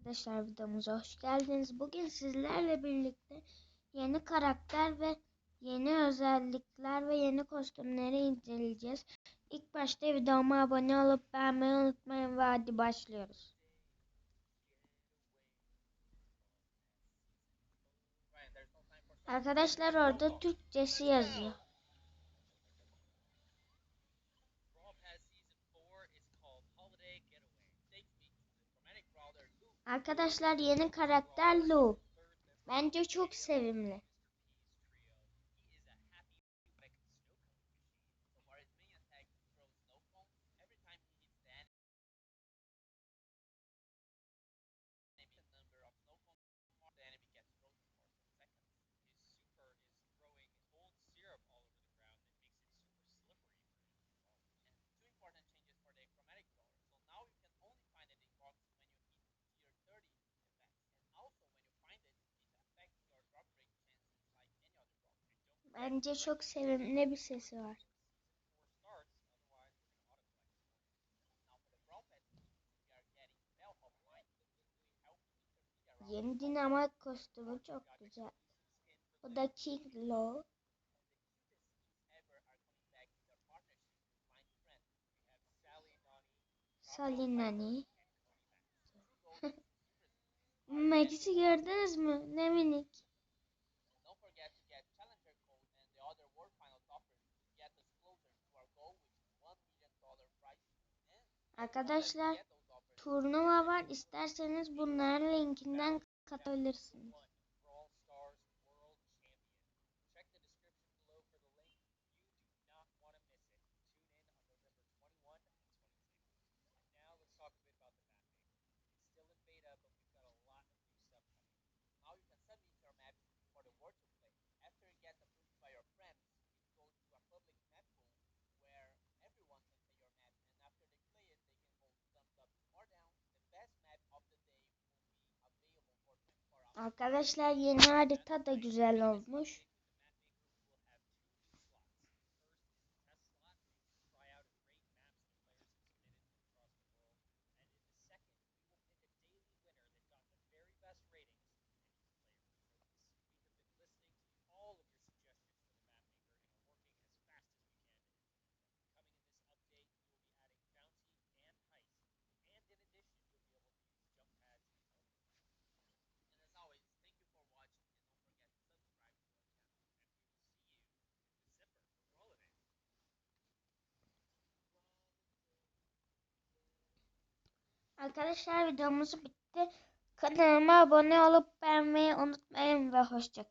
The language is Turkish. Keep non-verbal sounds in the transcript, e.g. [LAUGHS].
Arkadaşlar videomuza hoş geldiniz. Bugün sizlerle birlikte yeni karakter ve yeni özellikler ve yeni kostümleri inceleyeceğiz. İlk başta videoma abone olup beğenmeyi unutmayın ve hadi başlıyoruz. Arkadaşlar orada Türkçesi yazıyor. Arkadaşlar yeni karakter Lou. Bence çok sevimli. Bence çok sevimli bir sesi var. Yeni dinamat kostümü çok güzel. Bu da King Low. Salinani. [LAUGHS] Max'i gördünüz mü? Arkadaşlar turnuva var. İsterseniz bunların linkinden katılabilirsiniz. Arkadaşlar yeni harita da güzel olmuş. Arkadaşlar videomuz bitti. Kanalıma abone olup beğenmeyi unutmayın ve hoşçakalın.